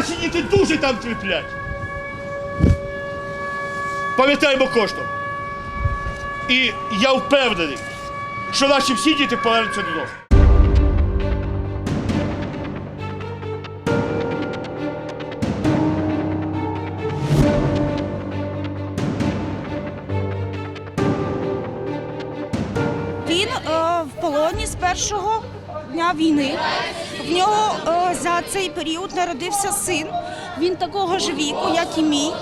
Наші діти дуже там терплять. Пам'ятаємо кожного. І я впевнений, що наші всі діти повернуться додому. Він е, в полоні з першого дня війни. В нього е, за цей період народився син. Він такого ж віку, як і мій.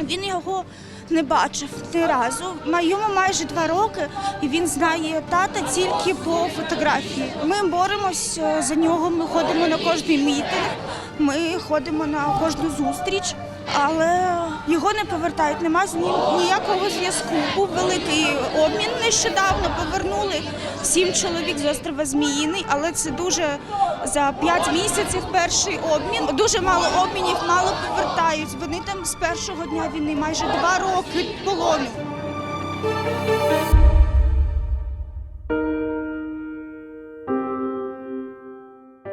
Він його не бачив ні разу. Йому майже два роки, і він знає тата тільки по фотографії. Ми боремось е, за нього. Ми ходимо на кожний мітинг, ми ходимо на кожну зустріч, але його не повертають. Нема з ним ніякого зв'язку. Був великий обмін нещодавно. Повернули сім чоловік з острова Зміїний, але це дуже за п'ять місяців перший обмін. Дуже мало обмінів, мало повертають. Вони там з першого дня війни майже два роки полону.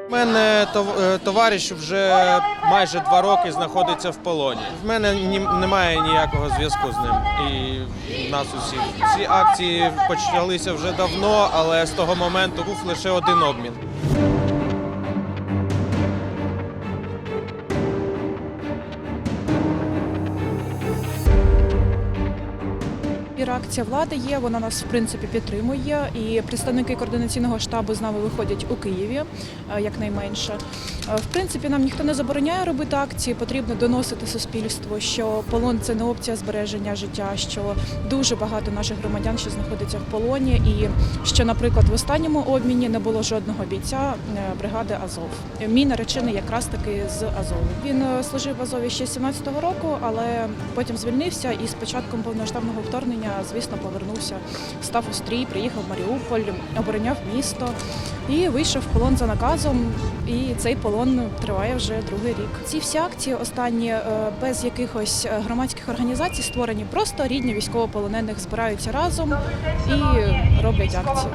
У мене е, товариш вже майже два роки знаходиться в полоні. В мене немає ніякого зв'язку з ним. І нас усіх. Ці акції почалися вже давно, але з того моменту був лише один обмін. І реакція влади є, вона нас в принципі підтримує. І представники координаційного штабу з нами виходять у Києві, е, якнайменше. Е, В принципі, нам ніхто не забороняє робити акції. Потрібно доносити суспільству, що полон це не опція збереження життя, що дуже багато наших громадян ще знаходиться в полоні, і що, наприклад, в останньому обміні не було жодного бійця е, бригади Азов. Мій наречений якраз таки з Азову. Він служив в Азові ще 17-го року, але потім звільнився і з початком повноштабного вторгнення, звісно, повернувся, став у стрій, приїхав в Маріуполь, обороняв місто і вийшов в полон за наказом. І цей полон триває вже другий рік. Ці всі акції останні е, без якихось е, громадських організацій створені. Просто рідні військовополонених збираються разом і роблять акції.